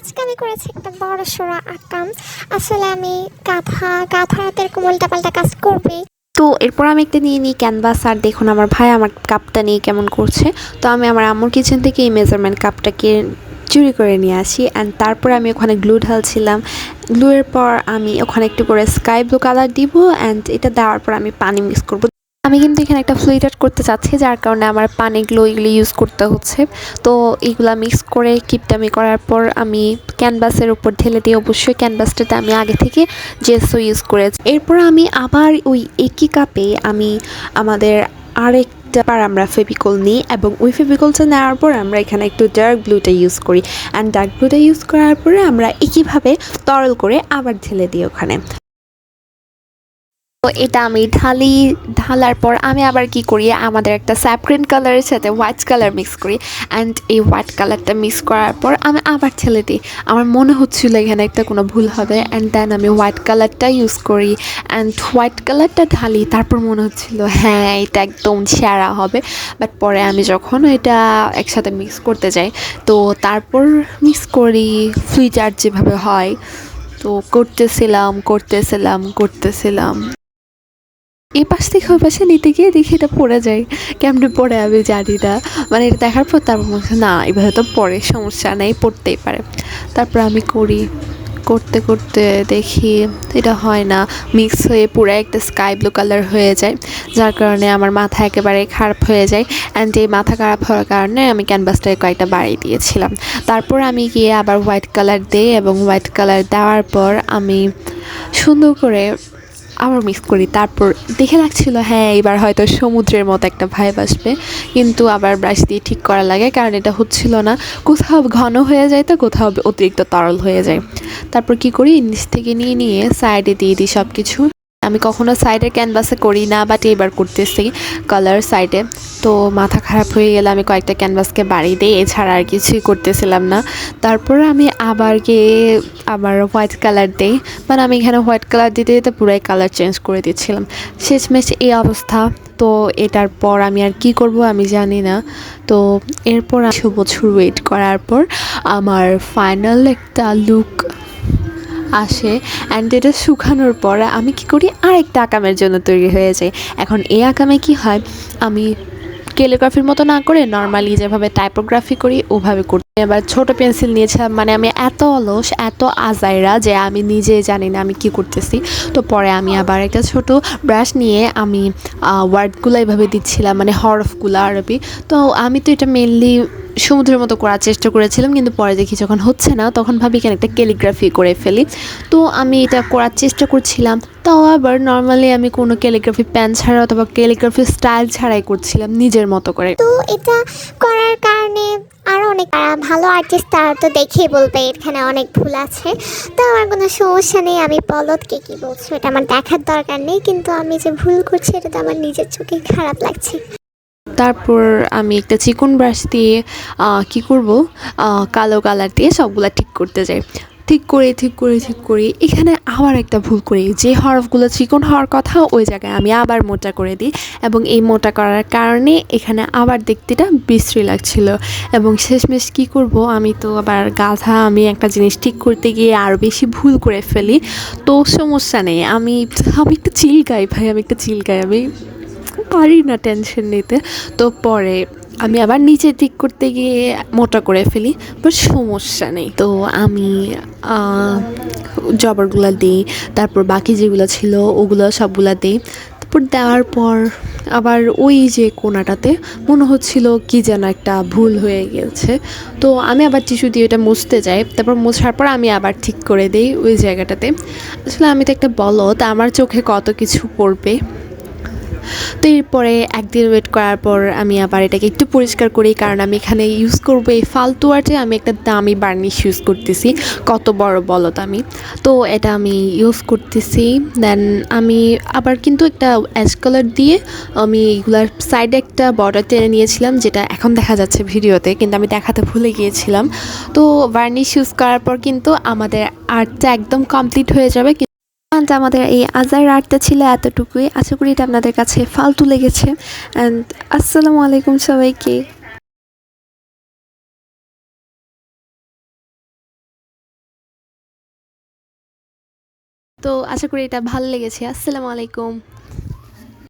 আজকে আমি করেছি একটা বড় সড়ো আকাম। আসলে আমি গাধা গাধা হাতের কোমলটা পাল্টা কাজ করবে। তো এরপর আমি একটা নিয়ে নিই ক্যানভাস আর দেখুন আমার ভাই আমার কাপটা নিয়ে কেমন করছে। তো আমি আমার আম্মুর কিচেন থেকে এই মেজারমেন্ট কাপটাকে চুরি করে নিয়ে আসি। অ্যান্ড তারপর আমি ওখানে গ্লু ঢালছিলাম। গ্লুয়ের পর আমি ওখানে একটু করে স্কাই ব্লু কালার দিব। অ্যান্ড এটা দেওয়ার পর আমি পানি মিক্স করব। আমি কিন্তু এখানে একটা আর্ট করতে চাচ্ছি, যার কারণে আমার পানিগুলো এগুলো ইউজ করতে হচ্ছে। তো এইগুলা মিক্স করে কিপটামি করার পর আমি ক্যানভাসের উপর ঢেলে দিই অবশ্যই ক্যানভাসটাতে আমি আগে থেকে জেসও ইউজ করেছি। এরপর আমি আবার ওই একই কাপে আমি আমাদের আরেকটা বার আমরা ফেভিকল নিই এবং ওই ফেভিকলটা নেওয়ার পর আমরা এখানে একটু ডার্ক ব্লুটা ইউজ করি। অ্যান্ড ডার্ক ব্লুটা ইউজ করার পরে আমরা একইভাবে তরল করে আবার ঢেলে দিই ওখানে। তো এটা আমি ঢালি, ঢালার পর আমি আবার কি করি, আমাদের একটা স্যাপগ্রিন কালারের সাথে হোয়াইট কালার মিক্স করি অ্যান্ড এই হোয়াইট কালারটা মিক্স করার পর আমি আবার ছেলে দিই। আমার মনে হচ্ছিল এখানে একটা কোনো ভুল হবে অ্যান্ড দেন আমি হোয়াইট কালারটা ইউজ করি অ্যান্ড হোয়াইট কালারটা ঢালি, তারপর মনে হচ্ছিল হ্যাঁ এটা একদম সেরা হবে। বাট পরে আমি যখন এটা একসাথে মিক্স করতে যাই, তো তারপর মিক্স করি ফ্লিচার যেভাবে হয়। তো করতেছিলাম করতেছিলাম করতেছিলাম। এই পাশ থেকে ওই পাশে নিতে গিয়ে দেখি এটা পড়ে যায়। কেমনে পড়ে আমি জানি না। মানে এটা দেখার পর তারপর হচ্ছে, না এভাবে তো পরে সমস্যা নেই পড়তেই পারে। তারপর আমি করি। করতে করতে দেখি এটা হয় না। মিক্স হয়ে পুরো একটা স্কাই ব্লু কালার হয়ে যায়। যার কারণে আমার মাথা একেবারে খারাপ হয়ে যায়। অ্যান্ড এই মাথা খারাপ হওয়ার কারণে আমি ক্যানভাসটাকে কয়েকটা বাড়িয়ে দিয়েছিলাম। তারপর আমি গিয়ে আবার হোয়াইট কালার দিই এবং হোয়াইট কালার দেওয়ার পর আমি সুন্দর করে আবার মিক্স করি। তারপর দেখে লাগছিল হ্যাঁ এবার হয়তো সমুদ্রের মতো একটা ভাইব আসবে। কিন্তু আবার ব্রাশ দিয়ে ঠিক করা লাগে, কারণ এটা হচ্ছিল না। কোথাও ঘন হয়ে যায় তো কোথাও অতিরিক্ত তরল হয়ে যায়। তারপর কি করি? নিচ থেকে নিয়ে নিয়ে সাইডে দিয়ে দিই সব কিছু আমি কখনো সাইডের ক্যানভাসে করি না বাট এবার করতেছি কালার সাইডে তো মাথা খারাপ হয়ে গেলে আমি কয়েকটা ক্যানভাসকে বাড়ি দিই এছাড়া আর কিছুই করতেছিলাম না। তারপর আমি আবার গিয়ে আবার হোয়াইট কালার দিই মানে আমি এখানে হোয়াইট কালার দিতে দিতে পুরাই কালার চেঞ্জ করে দিচ্ছিলাম। শেষমেশ এই অবস্থা। তো এটার পর আমি আর কি করব আমি জানি না। তো এরপর কিছু বছর ওয়েট করার পর আমার ফাইনাল একটা লুক আসে। অ্যান্ড এটা শুকানোর পর আমি কি করি? আরেকটা আকামের জন্য তৈরি হয়ে যাই। এখন এই আকামে কি হয়? আমি ক্যালিগ্রাফির মতো না করে নর্মালি যেভাবে টাইপোগ্রাফি করি, ওভাবে করতে এবার ছোট পেন্সিল নিয়েছিলাম মানে আমি এত অলস, এত আজাইরা যে আমি নিজে জানি না আমি কি করতেছি। তো পরে আমি আবার একটা ছোট ব্রাশ নিয়ে আমি ওয়ার্ডগুলো এভাবে দিচ্ছিলাম মানে হরফগুলো আরবি। তো আমি তো এটা মেনলি সমুদ্রের মতো করার চেষ্টা করেছিলাম, কিন্তু পরে দেখি যখন হচ্ছে না, তখন ভাবি কেন একটা ক্যালিগ্রাফি করে ফেলি। তো আমি এটা করার চেষ্টা করছিলাম, তাও আবার নর্মালি আমি কোনো ক্যালিগ্রাফি প্যান ছাড়া অথবা ক্যালিগ্রাফি স্টাইল ছাড়াই করছিলাম নিজের মতো করে। তো এটা করার কারণে আরও অনেক ভালো আর্টিস্ট তারা তো দেখেই বলবে, এখানে অনেক ভুল আছে। তো আমার কোনো সমস্যা নেই, আমি বলদকে কী বলছো, এটা আমার দেখার দরকার নেই, কিন্তু আমি যে ভুল করছি, এটা তো আমার নিজের চোখে খারাপ লাগছে। তারপর আমি একটা চিকন ব্রাশ দিয়ে কি করব? কালো কালার দিয়ে সবগুলা ঠিক করতে যাই। ঠিক করে ঠিক করে, ঠিক করি এখানে আবার একটা ভুল করি। যে হরফগুলো চিকন হওয়ার কথা, ওই জায়গায় আমি আবার মোটা করে দিই এবং এই মোটা করার কারণে এখানে আবার দেখতেটা বিশ্রী লাগছিল। এবং শেষমেশ কি করব? আমি তো আবার গাধা, আমি একটা জিনিস ঠিক করতে গিয়ে আরও বেশি ভুল করে ফেলি। তো সমস্যা নেই। আমি আমি একটা চিলকাই ভাই, আমি একটা চিলকাই আমি পারি না টেনশন নিতে। তো পরে আমি আবার নিচে ঠিক করতে গিয়ে মোটা করে ফেলি বাট সমস্যা নেই। তো আমি জবরগুলো দিই, তারপর বাকি যেগুলো ছিল ওগুলো সবগুলো দিই। তারপর দেওয়ার পর আবার ওই যে কোনাটাতে মনে হচ্ছিল কি যেন একটা ভুল হয়ে গেছে। তো আমি আবার টিস্যু দিয়ে এটা মুছতে যাই, তারপর মোছার পর আমি আবার ঠিক করে দিই ওই জায়গাটাতে। আসলে আমি তো একটা বলদ, আমার চোখে কত কিছু পড়বে। তো এরপরে একদিন ওয়েট করার পর আমি আবার এটাকে একটু পরিষ্কার করি, কারণ আমি এখানে ইউজ করব এই ফালতু আর্টে আমি একটা দামি বার্নিশ ইউজ করতেছি, কত বড় বলত আমি। তো এটা আমি ইউজ করতেছি দেন আমি আবার কিন্তু একটা অ্যাশ কালার দিয়ে আমি এগুলার সাইডে একটা বর্ডার টেনে নিয়েছিলাম, যেটা এখন দেখা যাচ্ছে ভিডিওতে, কিন্তু আমি দেখাতে ভুলে গিয়েছিলাম। তো বার্নিশ ইউজ করার পর কিন্তু আমাদের আর্টটা একদম কমপ্লিট হয়ে যাবে অ্যান্ড আমাদের এই আজার রাতে ছিল এতটুকুই। আশা করি এটা আপনাদের কাছে ফালতু লেগেছে। অ্যান্ড আসসালামু আলাইকুম সবাইকে। তো আশা করি এটা ভালো লেগেছে। আসসালামু আলাইকুম।